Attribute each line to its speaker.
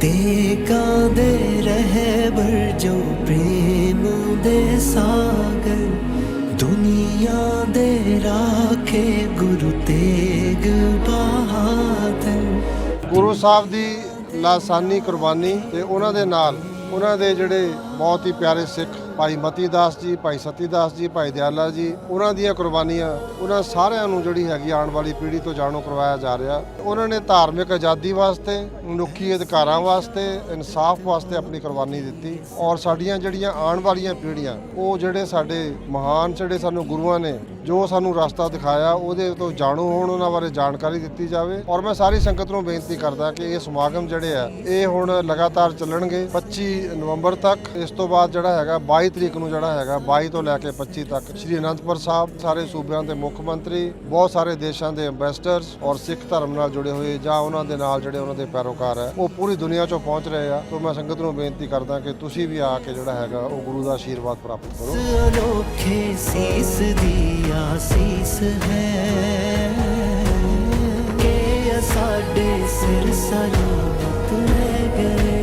Speaker 1: ਤੇਗਾ ਦੇ ਰਹਿਬਰ ਜੋ ਪ੍ਰੇਮ ਦੇ ਸਾਗਰ। ਦੁਨੀਆ ਦੇ ਰਾਖੇ ਗੁਰੂ ਤੇਗ ਬਹਾਦਰ।
Speaker 2: ਗੁਰੂ ਸਾਹਿਬ ਦੀ ਲਾਸਾਨੀ ਕੁਰਬਾਨੀ ਤੇ ਉਹਨਾਂ ਦੇ ਨਾਲ, ਉਹਨਾਂ ਦੇ ਜਿਹੜੇ ਬਹੁਤ ਹੀ ਪਿਆਰੇ ਸਿੱਖ ਭਾਈ ਮਤੀ ਦਾਸ ਜੀ, ਭਾਈ ਸਤੀ ਦਾਸ ਜੀ, ਭਾਈ ਦਿਆਲਾ ਜੀ, ਉਹਨਾਂ ਦੀਆਂ ਕੁਰਬਾਨੀਆਂ, ਉਹਨਾਂ ਸਾਰਿਆਂ ਨੂੰ ਜਿਹੜੀ ਹੈਗੀ ਆਉਣ ਵਾਲੀ ਪੀੜ੍ਹੀ ਤੋਂ ਜਾਣੂ ਕਰਵਾਇਆ ਜਾ ਰਿਹਾ। ਉਹਨਾਂ ਨੇ ਧਾਰਮਿਕ ਆਜ਼ਾਦੀ ਵਾਸਤੇ, ਮਨੁੱਖੀ ਅਧਿਕਾਰਾਂ ਵਾਸਤੇ, ਇਨਸਾਫ ਵਾਸਤੇ ਆਪਣੀ ਕੁਰਬਾਨੀ ਦਿੱਤੀ ਔਰ ਸਾਡੀਆਂ ਜਿਹੜੀਆਂ ਆਉਣ ਵਾਲੀਆਂ ਪੀੜ੍ਹੀਆਂ, ਉਹ ਜਿਹੜੇ ਸਾਡੇ ਮਹਾਨ, ਜਿਹੜੇ ਸਾਨੂੰ ਗੁਰੂਆਂ ਨੇ, ਜੋ ਸਾਨੂੰ ਰਸਤਾ ਦਿਖਾਇਆ, ਉਹਦੇ ਤੋਂ ਜਾਣੂ ਹੋਣ, ਉਹਨਾਂ ਬਾਰੇ ਜਾਣਕਾਰੀ ਦਿੱਤੀ ਜਾਵੇ। ਔਰ ਮੈਂ ਸਾਰੀ ਸੰਗਤ ਨੂੰ ਬੇਨਤੀ ਕਰਦਾ ਕਿ ਇਹ ਸਮਾਗਮ ਜਿਹੜੇ ਆ, ਇਹ ਹੁਣ ਲਗਾਤਾਰ ਚੱਲਣਗੇ 25 ਨਵੰਬਰ ਤੱਕ ਇਸ ਤੋਂ ਬਾਅਦ ਜਿਹੜਾ ਹੈਗਾ 22 ਤਰੀਕ ਨੂੰ ਜਿਹੜਾ ਹੈਗਾ 22 ਤੋਂ ਲੈ ਕੇ 25 ਤੱਕ ਸ੍ਰੀ ਅਨੰਦਪੁਰ ਸਾਹਿਬ, ਸਾਰੇ ਸੂਬਿਆਂ ਦੇ ਮੁੱਖ ਮੰਤਰੀ, ਬਹੁਤ ਸਾਰੇ ਦੇਸ਼ਾਂ ਦੇ ਐਮਬੈਸਡਰਸ ਔਰ ਸਿੱਖ ਧਰਮ ਨਾਲ ਜੁੜੇ ਹੋਏ ਜਾਂ ਉਹਨਾਂ ਦੇ ਨਾਲ ਜਿਹੜੇ ਉਹਨਾਂ ਦੇ ਪੈਰੋਕਾਰ ਹੈ, ਉਹ ਪੂਰੀ ਦੁਨੀਆ 'ਚੋਂ ਪਹੁੰਚ ਰਹੇ ਆ। ਤੋਂ ਮੈਂ ਸੰਗਤ ਨੂੰ ਬੇਨਤੀ ਕਰਦਾ ਕਿ ਤੁਸੀਂ ਵੀ ਆ ਕੇ ਜਿਹੜਾ ਹੈਗਾ, ਉਹ ਗੁਰੂ ਦਾ ਆਸ਼ੀਰਵਾਦ ਪ੍ਰਾਪਤ ਕਰੋ।
Speaker 1: ਅਨੋਖੇ ਸੀਸ ਦੀ ਆਸੀਸ ਹੈ ਕਿ ਸਾਡੇ ਸਿਰ ਸਲਾਮਤ ਰਹਿ ਗਏ।